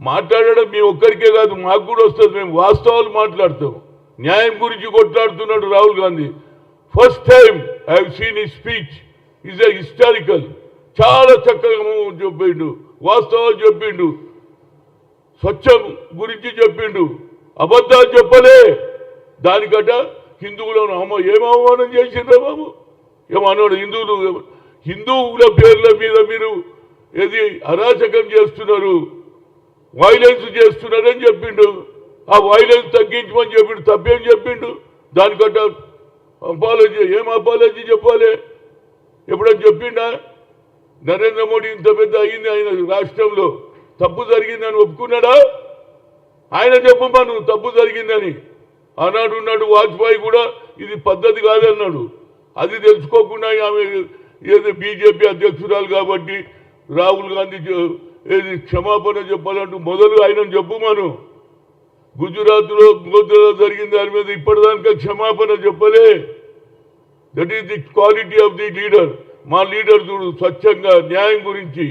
మాట్లాడడం మీ ఒక్కరికే కాదు మాకు కూడా వస్తుంది. మేము వాస్తవాలు మాట్లాడతాం. న్యాయం గురించి కొట్లాడుతున్నాడు Rahul Gandhi. First time I seen ఈ స్పీచ్ ఈజ్ ఎ హిస్టారికల్ చాలా చక్కగా చెప్పిండు. వాస్తవాలు చెప్పిండు. స్వచ్ఛం గురించి చెప్పిండు. అబద్ధాలు చెప్పలే. దానికట హిందువులను అమ్మ ఏం అవమానం చేసిండ్రా బాబు? ఏమన్నాడు హిందువులు. హిందువుల పేర్ల మీద మీరు ఏది అరాచకం చేస్తున్నారు? వైలెన్స్ చేస్తున్నారని చెప్పిండు. ఆ వైలెన్స్ తగ్గించమని చెప్పిండు. తప్పేం చెప్పిండు. దానికట్ట అపాలజీ ఏం అపాలజీ చెప్పాలి? ఎప్పుడని చెప్పిండా? నరేంద్ర మోడీ ఇంత పెద్ద అయింది ఆయన రాష్ట్రంలో. తప్పు జరిగిందని ఒప్పుకున్నాడా? ఆయన చెప్పమ్మా నువ్వు తప్పు జరిగిందని. ఆనాడు ఉన్నాడు వాజ్పేయి కూడా ఇది పద్ధతి కాదన్నాడు. అది తెలుసుకోకుండా ఆమె ఏది బీజేపీ అధ్యక్షురాలు కాబట్టి రాహుల్ గాంధీ ఏది క్షమాపణ చెప్పాలంటూ మొదలు ఆయన చెప్పుమాను గుజరాత్లో గోద్రలో జరిగిన దాని మీద ఇప్పటిదాకా క్షమాపణ చెప్పలే. That is the quality of the leader మా లీడర్ చూడు స్వచ్ఛంగా న్యాయం గురించి.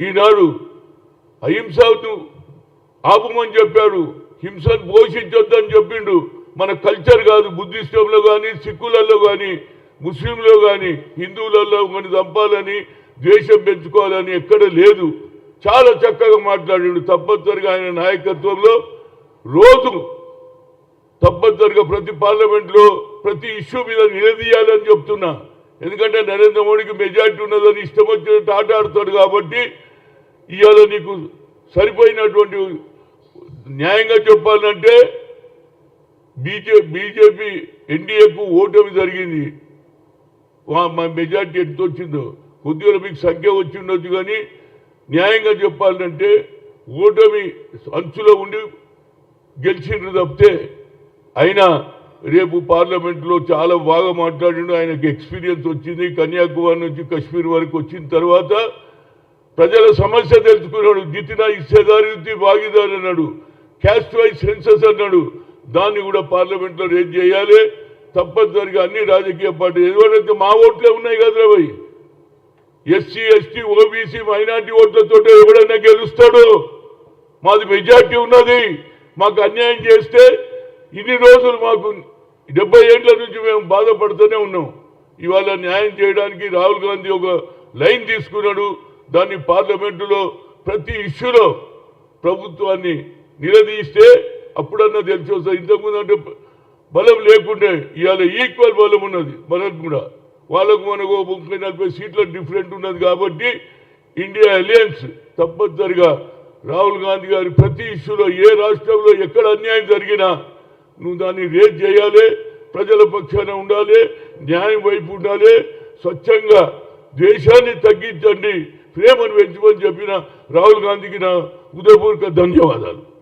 ఈనాడు అహింసను ఆపమని చెప్పాడు. హింసను పోషించొద్దని చెప్పిండు. మన కల్చర్ కాదు బుద్ధిస్టులో కానీ సిక్కులలో కానీ ముస్లింలో కానీ హిందువులలో కానీ చంపాలని ద్వేషం పెంచుకోవాలని ఎక్కడ లేదు. చాలా చక్కగా మాట్లాడాడు. తప్పనిసరిగా ఆయన నాయకత్వంలో రోజు తప్పనిసరిగా ప్రతి పార్లమెంట్లో ప్రతి ఇష్యూ మీద నిలదీయాలని చెప్తున్నా. ఎందుకంటే నరేంద్ర మోడీకి మెజార్టీ ఉన్నదని ఇష్టం వచ్చినట్టు ఆట ఆడుతాడు కాబట్టి ఇవాళ నీకు సరిపోయినటువంటి న్యాయంగా చెప్పాలంటే బీజే బీజేపీ ఎన్డీఏకు ఓటమి జరిగింది. వా- మా మెజార్టీ ఎంత వచ్చిందో కొద్దిగా మీకు సంఖ్య వచ్చి ఉండొచ్చు కానీ న్యాయంగా చెప్పాలంటే ఓటమి అంచులో ఉండి గెలిచిండ్రు తప్పితే అయినా రేపు పార్లమెంట్లో చాలా బాగా మాట్లాడిండు. ఆయనకు ఎక్స్పీరియన్స్ వచ్చింది. కన్యాకుమారి నుంచి కశ్మీర్ వరకు వచ్చిన తర్వాత ప్రజల సమస్య తెలుసుకున్నాడు. జితిన ఇచ్చేదారి భాగీదారు అన్నాడు. క్యాస్ట్ వైజ్ సెన్సస్ అన్నాడు. దాన్ని కూడా పార్లమెంట్లో రేజ్ చేయాలి. తప్పనిసరిగా అన్ని రాజకీయ పార్టీలు. ఎందుకంటే మా ఓట్లే ఉన్నాయి కదా భయ్? ఎస్సీ ఎస్టీ ఓబీసీ మైనార్టీ ఓట్లతో ఎవడైనా గెలుస్తాడు? మాది మెజార్టీ ఉన్నది. మాకు అన్యాయం చేస్తే ఇన్ని రోజులు మాకు డెబ్బై ఏళ్ళ నుంచి మేము బాధపడుతూనే ఉన్నాం. ఇవాళ న్యాయం చేయడానికి రాహుల్ గాంధీ ఒక లైన్ తీసుకున్నాడు. దాన్ని పార్లమెంటులో ప్రతి ఇష్యూలో ప్రభుత్వాన్ని నిలదీస్తే అప్పుడన్నా తెలిసి వస్తుంది. ఇంతకుముందు అంటే బలం లేకుండే ఇవాళ ఈక్వల్ బలం ఉన్నది. మనకు కూడా. వాళ్ళకు మనకు ముప్పై నలభై సీట్ల డిఫరెంట్ ఉన్నది కాబట్టి ఇండియా అలయన్స్ తప్పనిసరిగా రాహుల్ గాంధీ గారి ప్రతి ఇష్యూలో ఏ రాష్ట్రంలో ఎక్కడ అన్యాయం జరిగినా నువ్వు దాన్ని రేజ్ చేయాలి ప్రజల పక్షాన ఉండాలి న్యాయం వైపు ఉండాలి స్వచ్ఛంగా ద్వేషాన్ని తగ్గించండి ప్రేమను పెంచమని చెప్పిన రాహుల్ గాంధీకి నా హృదయపూర్వక ధన్యవాదాలు.